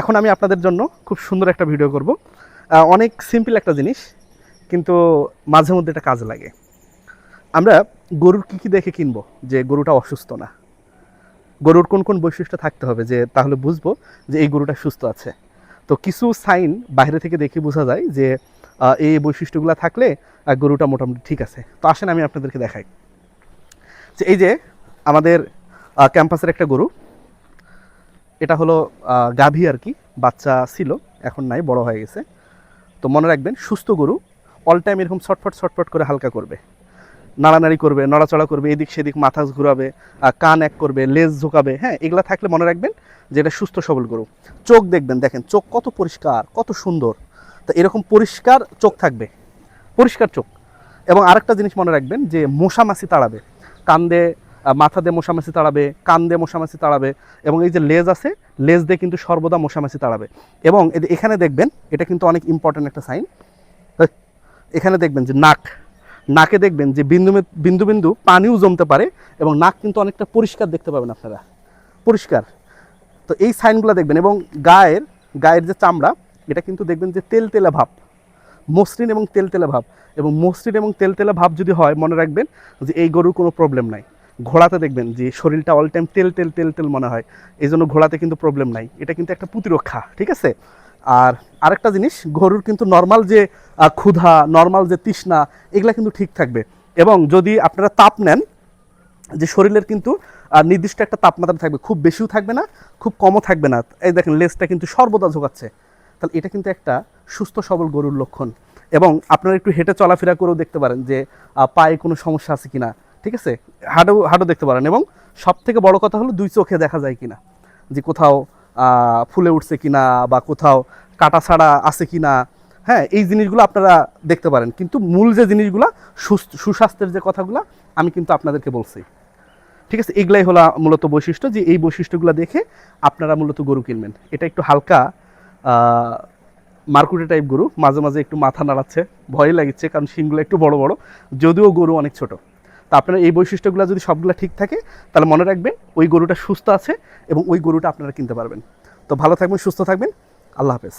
এখন আমি আপনাদের জন্য খুব সুন্দর একটা ভিডিও করব। অনেক সিম্পল একটা জিনিস, কিন্তু মাঝে মধ্যে এটা কাজে লাগে। আমরা গরুর কী কী দেখে কিনবো যে গরুটা অসুস্থ না? গরুর কোন কোন বৈশিষ্ট্য থাকতে হবে যে তাহলে বুঝব যে এই গরুটা সুস্থ আছে। তো কিছু সাইন বাইরে থেকে দেখে বোঝা যায় যে এই বৈশিষ্ট্যগুলো থাকলে গরুটা মোটামুটি ঠিক আছে। তো আসেন আমি আপনাদেরকে দেখাই। যে এই যে আমাদের ক্যাম্পাসের একটা গরু এটা হলো গাভী আর কি, বাচ্চা ছিল, এখন নাই, বড় হয়ে গেছে। তো মনে রাখবেন, সুস্থ গরু অল টাইম এরকম ছটফট ছটফট করে হালকা করবে। নাড়ানাড়ি করবে, নড়াচড়া করবে, এদিক সেদিক মাথা ঘুরাবে কান এক করবে, লেজ ঝোকাবে হ্যাঁ এগুলা থাকলে মনে রাখবেন যে এটা সুস্থ সবল গরু। চোখ দেখবেন, দেখেন, চোখ কত পরিষ্কার, কত সুন্দর। তো এরকম পরিষ্কার চোখ থাকবে, পরিষ্কার চোখ। এবং আরেকটা জিনিস মনে রাখবেন যে মশামাছি তাড়াবে। কান্দে মাথা দিয়ে মশামাছি তাড়াবে, কান দিয়ে মশামাছি তাড়াবে এবং এই যে লেজ আছে, লেজ দিয়ে কিন্তু সর্বদা মশামাছি তাড়াবে। এবং এখানে দেখবেন, এটা কিন্তু অনেক ইম্পর্ট্যান্ট একটা সাইন এখানে দেখবেন যে নাক, নাকে দেখবেন যে বিন্দু বিন্দু বিন্দু পানিও জমতে পারে এবং নাক কিন্তু অনেকটা পরিষ্কার দেখতে পাবেন আপনারা। পরিষ্কার। তো এই সাইনগুলো দেখবেন এবং গায়ের গায়ের যে চামড়া, এটা কিন্তু দেখবেন যে তেল তেলে ভাব। মসৃণ এবং তেল তেলে ভাব। এবং মসৃণ এবং তেল তেলে ভাব যদি হয়, মনে রাখবেন যে এই গরুর কোনো প্রবলেম নাই। ঘোড়াতে দেখবেন যে শরীরটা অল টাইম তেল তেল তেল তেল মনে হয়। এই জন্য ঘোড়াতে কিন্তু প্রবলেম নাই। এটা কিন্তু একটা প্রতিরক্ষা, ঠিক আছে? আর আরেকটা জিনিস, গরুর কিন্তু নর্মাল যে ক্ষুধা নর্মাল যে তৃষ্ণা, এগুলা কিন্তু ঠিক থাকবে। এবং যদি আপনারা তাপ নেন, যে শরীরের কিন্তু নির্দিষ্ট একটা তাপমাত্রা থাকবে, খুব বেশিও থাকবে না, খুব কমও থাকবে না। এই দেখেন, লেজটা কিন্তু সর্বদা ঝোকাচ্ছে। তাহলে এটা কিন্তু একটা সুস্থ, সবল গরুর লক্ষণ। এবং আপনারা একটু হেঁটে চলাফেরা করেও দেখতে পারেন যে পায়ে কোনো সমস্যা আছে কিনা। ঠিক আছে? হাঁটও হাঁটও দেখতে পারেন এবং সব থেকে বড় কথা হলো দুই চোখে দেখা যায় কিনা। যে কোথাও ফুলে উঠছে কিনা বা কোথাও কাটা ছাড়া আছে কিনা হ্যাঁ এই জিনিসগুলো আপনারা দেখতে পারেন। কিন্তু মূল যে জিনিসগুলো সুস্বাস্থ্যের যে কথাগুলো, আমি কিন্তু আপনাদেরকে বলছি। ঠিক আছে? এগুলাই হলো মূলত বৈশিষ্ট্য যে এই বৈশিষ্ট্যগুলো দেখে আপনারা মূলত গরু কিনবেন। এটা একটু হালকা মার্কুটে টাইপ গরু। মাঝে মাঝে একটু মাথা নাড়াচ্ছে, ভয় লাগছে, কারণ শিংগুলো একটু বড় বড়। যদিও গরু অনেক ছোট। তা আপনারা এই বৈশিষ্ট্যগুলো যদি সবগুলো ঠিক থাকে, তাহলে মনে রাখবেন ওই গরুটা সুস্থ আছে এবং ওই গরুটা আপনারা কিনতে পারবেন। তো ভালো থাকবেন, সুস্থ থাকবেন। আল্লাহ হাফেজ।